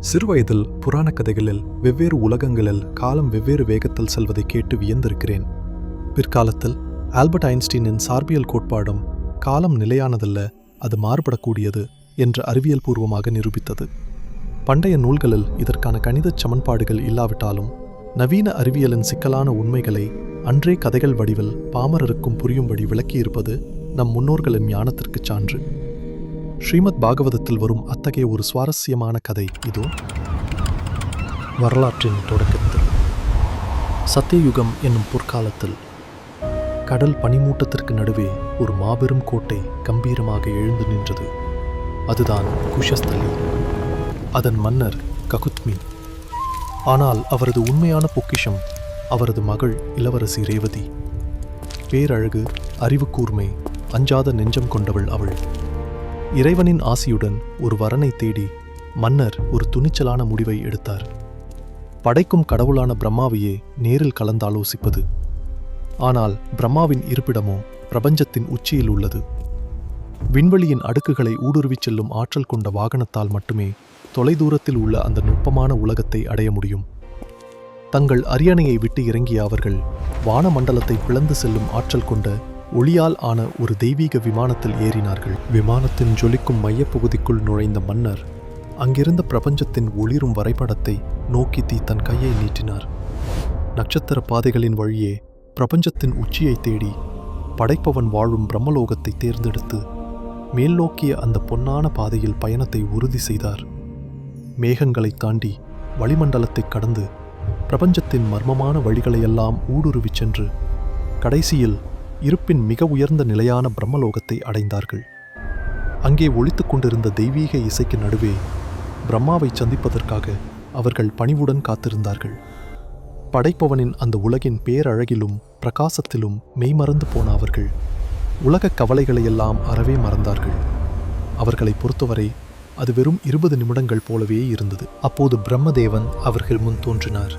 சிறுவயதில் புராண கதைகளில் வெவ்வேறு உலகங்களில் காலம் வெவ்வேறு வேகத்தில் செல்வதை கேட்டு வியந்திருக்கிறேன். பிற்காலத்தில் ஆல்பர்ட் ஐன்ஸ்டீனின் சார்பியல் கோட்பாடும் காலம் நிலையானதல்ல அது மாறுபடக்கூடியது என்று அறிவியல் பூர்வமாக நிரூபித்தது. பண்டைய நூல்களில் இதற்கான கணிதச் சமன்பாடுகள் இல்லாவிட்டாலும் நவீன அறிவியலின் சிக்கலான உண்மைகளை அன்றே கதைகள் வடிவில் பாமரருக்கும் புரியும்படி விளக்கியிருப்பது நம் முன்னோர்களின் ஞானத்திற்குச் சான்று. ஸ்ரீமத் பாகவதத்தில் வரும் அத்தகைய ஒரு சுவாரஸ்யமான கதை இதோ. வரலாற்றின் தொடக்கத்தில். சத்தியயுகம் என்னும் பொற்காலத்தில் கடல் பனிமூட்டத்திற்கு நடுவே ஒரு மாபெரும் கோட்டை கம்பீரமாக எழுந்து நின்றது. அதுதான் குஷஸ்தலி. அதன் மன்னர் ககுத்மி ஆனால் அவரது உண்மையான பொக்கிஷம் அவரது மகள் இளவரசி ரேவதி. பேரழகு அறிவு கூர்மை அஞ்சாத நெஞ்சம் கொண்டவள் அவள். இறைவனின் ஆசியுடன் ஒரு வரனை தேடி மன்னர் ஒரு துணிச்சலான முடிவை எடுத்தார். படைக்கும் கடவுளான பிரம்மாவையே நேரில் கலந்தாலோசிப்பது. ஆனால் பிரம்மாவின் இருப்பிடமோ பிரபஞ்சத்தின் உச்சியில் உள்ளது. விண்வெளியின் அடுக்குகளை ஊடுருவிச் செல்லும் ஆற்றல் கொண்ட வாகனத்தால் மட்டுமே தொலைதூரத்தில் உள்ள அந்த நுட்பமான உலகத்தை அடைய முடியும். தங்கள் அரியணையை விட்டு இறங்கிய அவர்கள் வானமண்டலத்தை பிளந்து செல்லும் ஆற்றல் கொண்ட ஒளியால் ஆன ஒரு தெய்வீக விமானத்தில் ஏறினார்கள். விமானத்தின் ஜொலிக்கும் மையப்பகுதிக்குள் நுழைந்த மன்னர் அங்கிருந்த பிரபஞ்சத்தின் ஒளிரும் வரைபடத்தை நோக்கி தீ தன் கையை நீட்டினார். நட்சத்திர பாதைகளின் வழியே பிரபஞ்சத்தின் உச்சியை தேடி படைப்பவன் வாழும் பிரம்மலோகத்தை தேர்ந்தெடுத்து மேல் நோக்கிய அந்த பொன்னான பாதையில் பயணத்தை உறுதி செய்தார். மேகங்களை தாண்டி வளிமண்டலத்தைக் கடந்து பிரபஞ்சத்தின் மர்மமான வழிகளையெல்லாம் ஊடுருவிச் சென்று கடைசியில் இருப்பின் மிக உயர்ந்த நிலையான பிரம்மலோகத்தை அடைந்தார்கள். அங்கே ஒலித்துக் கொண்டிருந்த தெய்வீக இசைக்கு நடுவே பிரம்மாவை சந்திப்பதற்காக அவர்கள் பணிவுடன் காத்திருந்தார்கள். படைப்பவனின் அந்த உலகின் பேரழகிலும் பிரகாசத்திலும் மெய்மறந்து போன அவர்கள் உலகக் கவலைகளையெல்லாம் அறவே மறந்தார்கள். அவர்களை பொறுத்தவரை அது வெறும் இருபது நிமிடங்கள் போலவே இருந்தது. அப்போது பிரம்மதேவன் அவர்கள் முன் தோன்றினார்.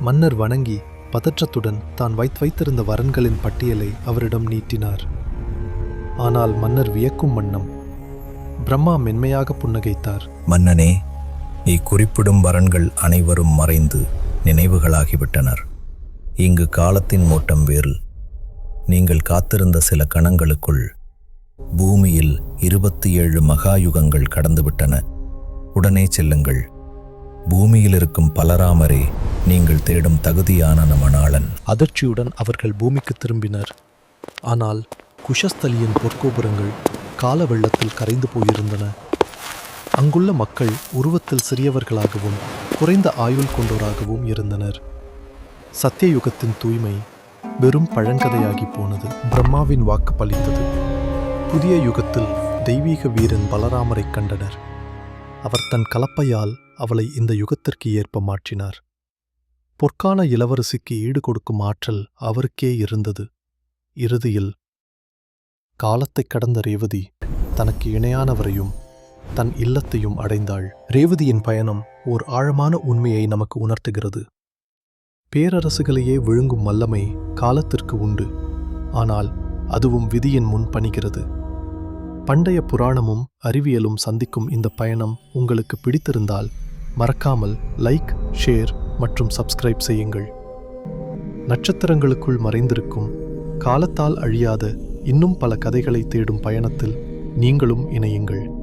மன்னர் வணங்கி பதற்றத்துடன் தான் வைத்து வைத்திருந்த வரன்களின் பட்டியலை அவரிடம் நீட்டினார். ஆனால் மன்னர் வியக்கும் வண்ணம் பிரம்மா மென்மையாக புன்னகைத்தார். மன்னனே நீ குறிப்பிடும் வரன்கள் அனைவரும் மறைந்து நினைவுகளாகிவிட்டனர். இங்கு காலத்தின் ஓட்டம் வேறு. நீங்கள் காத்திருந்த சில கணங்களுக்குள் பூமியில் இருபத்தி ஏழு மகாயுகங்கள் கடந்துவிட்டன. உடனே செல்லுங்கள். பூமியில் இருக்கும் பலராமரே நீங்கள் தேடும் தகுதியான நமனாளன் அதிர்ச்சியுடன் அவர்கள் பூமிக்கு திரும்பினர். ஆனால் குஷஸ்தலியின் பொற்கோபுரங்கள் கால வெள்ளத்தில் கரைந்து போயிருந்தன. அங்குள்ள மக்கள் உருவத்தில் சிறியவர்களாகவும் குறைந்த ஆயுள் கொண்டோராகவும் இருந்தனர். சத்தியயுகத்தின் தூய்மை வெறும் பழங்கதையாகி போனது. பிரம்மாவின் வாக்கு பலித்தது புதிய யுகத்தில் தெய்வீக வீரன் பலராமரைக் கண்டனர். அவர் தன் கலப்பையால் அவளை இந்த யுகத்திற்கு ஏற்ப மாற்றினார். பொற்கான இளவரசிக்கு ஈடு கொடுக்கும் ஆற்றல் அவருக்கே இருந்தது. இறுதியில் காலத்தைக் கடந்த ரேவதி தனக்கு இணையானவரையும் தன் இல்லத்தையும் அடைந்தாள். ரேவதியின் பயணம் ஓர் ஆழமான உண்மையை நமக்கு உணர்த்துகிறது. பேரரசுகளையே விழுங்கும் வல்லமை காலத்திற்கு உண்டு. ஆனால் அதுவும் விதியின் முன் பணிகிறது. பண்டைய புராணமும் அறிவியலும் சந்திக்கும் இந்த பயணம் உங்களுக்கு பிடித்திருந்தால் மறக்காமல் லைக் ஷேர் மற்றும் சப்ஸ்கிரைப் செய்யுங்கள். நட்சத்திரங்களுக்குள் மறைந்திருக்கும் காலத்தால் அழியாத இன்னும் பல கதைகளை தேடும் பயணத்தில் நீங்களும் இணையுங்கள்.